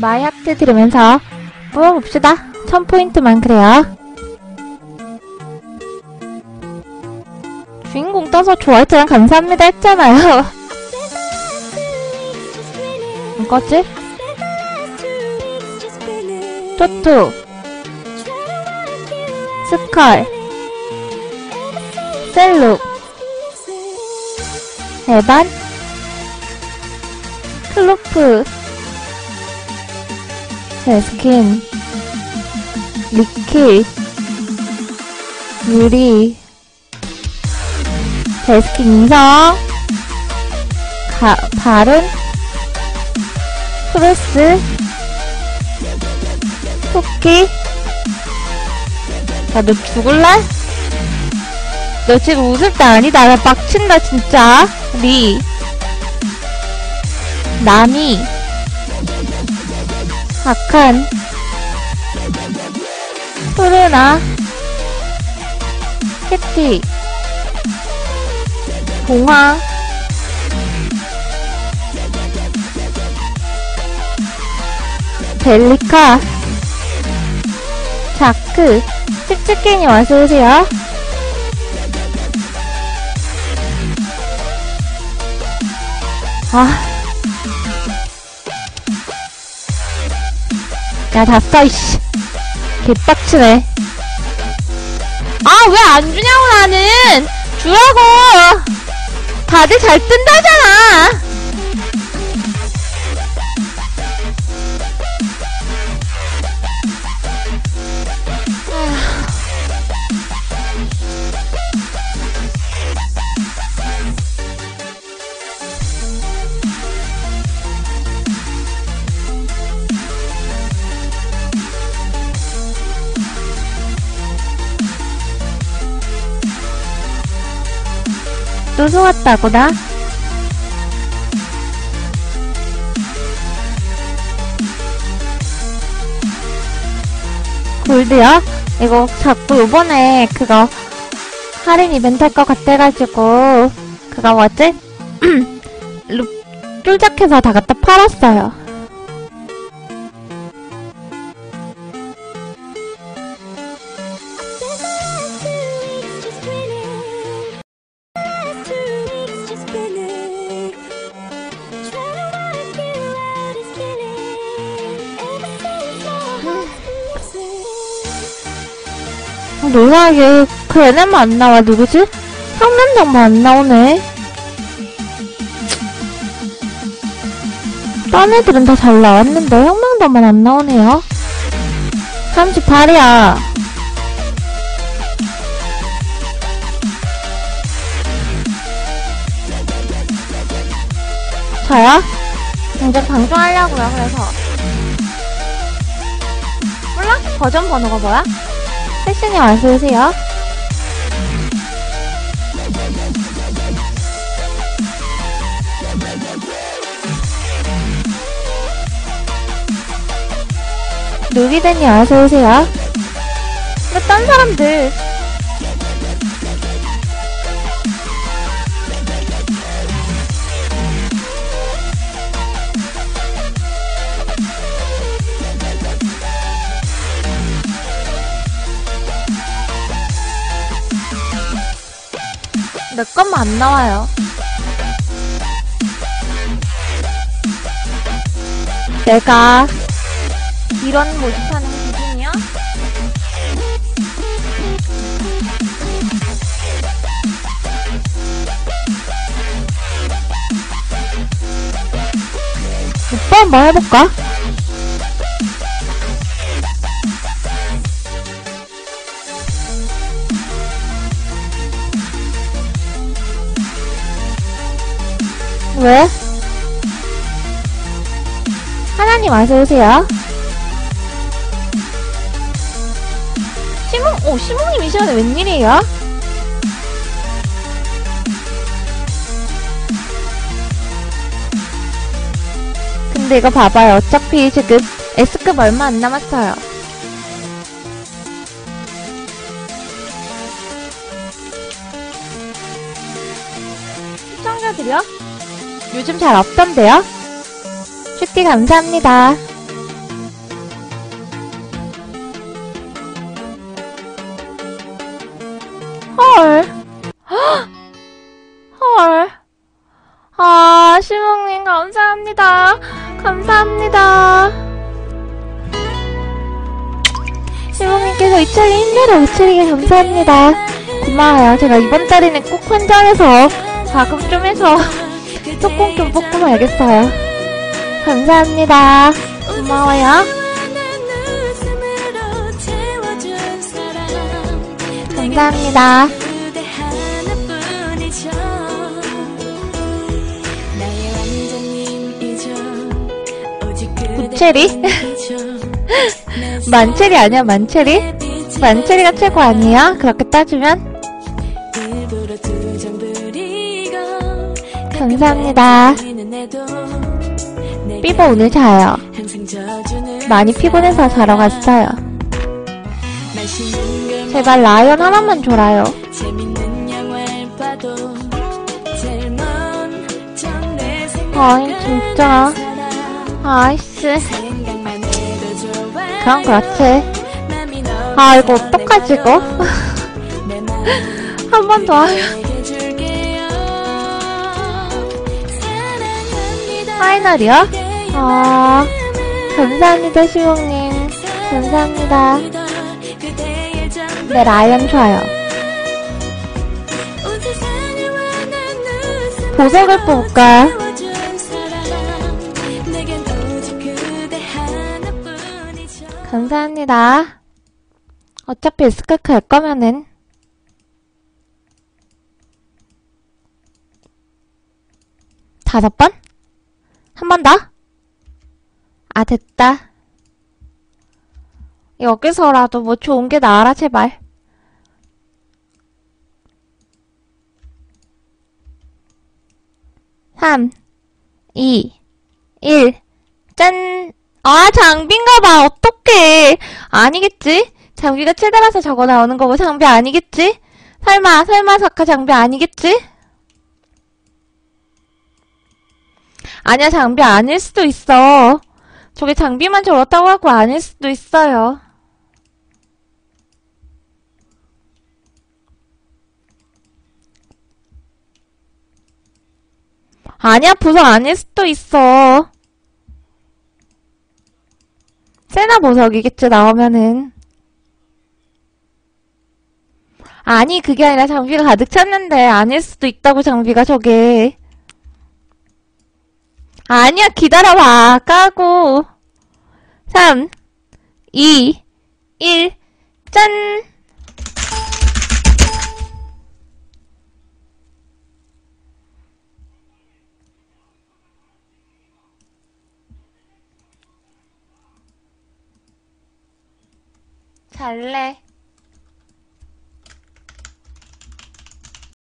마이 하트 들으면서 뽑아봅시다. 1000포인트만 그래요. 주인공 떠서 좋아요랑 감사합니다 했잖아요. 뭐지? 토토 스컬 셀룩 에반 클로프 제스킨 리키 유리 제스킨 인성 가, 바른 프레스 토끼. 야 너 죽을래? 너 지금 웃을 때 아니다. 나 빡친다 진짜. 리. 나미 아칸 푸르나 캐티 봉화 벨리카 자크 칙칙이님 어서오세요. 아 야, 다 써, 이씨. 개빡치네. 아, 왜 안 주냐고, 나는! 주라고! 다들 잘 뜬다잖아! 또 속았다고, 나? 골드요? 이거 자꾸 요번에 그거 할인 이벤트 할것 같아가지고 그거 뭐지? 루, 쫄작해서 다 갖다 팔았어요. 놀라게 그 애네만 안 나와 누구지? 상남장만 안 나오네. 딴 애들은 다 잘 나왔는데 형망도만 안 나오네요. 38이야. 저요? 이제 방송하려고요, 그래서. 몰라? 버전 번호가 뭐야? 패션이 와서 오세요. 누기든이 와서 오세요. 근데 딴 사람들 내 것만 안 나와요. 내가 이런 모집하는 기준이야? 오빠 한번 해볼까? 왜? 하나님 어서 오세요. 시몽, 오, 시몽님 이 시간에 웬일이에요? 근데 이거 봐봐요. 어차피 지금 S급 얼마 안 남았어요. 요즘 잘 없던데요? 쉽게 감사합니다. 헐. 헐. 아, 시몽님 감사합니다. 감사합니다. 시몽님께서 이철이 힘내라 이철이게 감사합니다. 고마워요. 제가 이번 달에는 꼭 환장해서 자금 좀 해서 조금 좀 뽑고 말겠어요. 감사합니다. 고마워요. 감사합니다. 구체리? 만체리 아니야, 만체리? 만체리가 최고 아니야? 그렇게 따지면? 감사합니다. 삐버 오늘 자요. 많이 피곤해서 자러 갔어요. 제발 라이언 하나만 줘라요. 아이, 진짜. 좋아 그럼 그렇지. 아, 이거 어떡하지, 이거? 한 번 더 하면. 파이널이요? 아, 감사합니다, 시봉님. 감사합니다. 네, 라이언 좋아요. 보석을 뽑을까? 감사합니다. 어차피 스카크 할 거면은. 다섯 번? 한 번 더? 아, 됐다. 여기서라도 뭐 좋은 게 나와라, 제발. 삼, 이, 일, 짠! 아, 장비인가 봐. 어떡해. 아니겠지? 장비가 최다라서 적어 나오는 거고 장비 아니겠지? 설마, 설마 사카 장비 아니겠지? 아니야, 장비 아닐 수도 있어. 저게 장비만 적었다고 하고 아닐 수도 있어요. 아니야, 보석 아닐 수도 있어. 세나 보석이겠지, 나오면은. 아니, 그게 아니라 장비가 가득 찼는데, 아닐 수도 있다고, 장비가 저게. 아니야, 기다려봐. 까고. 3, 2, 1, 짠! 잘래.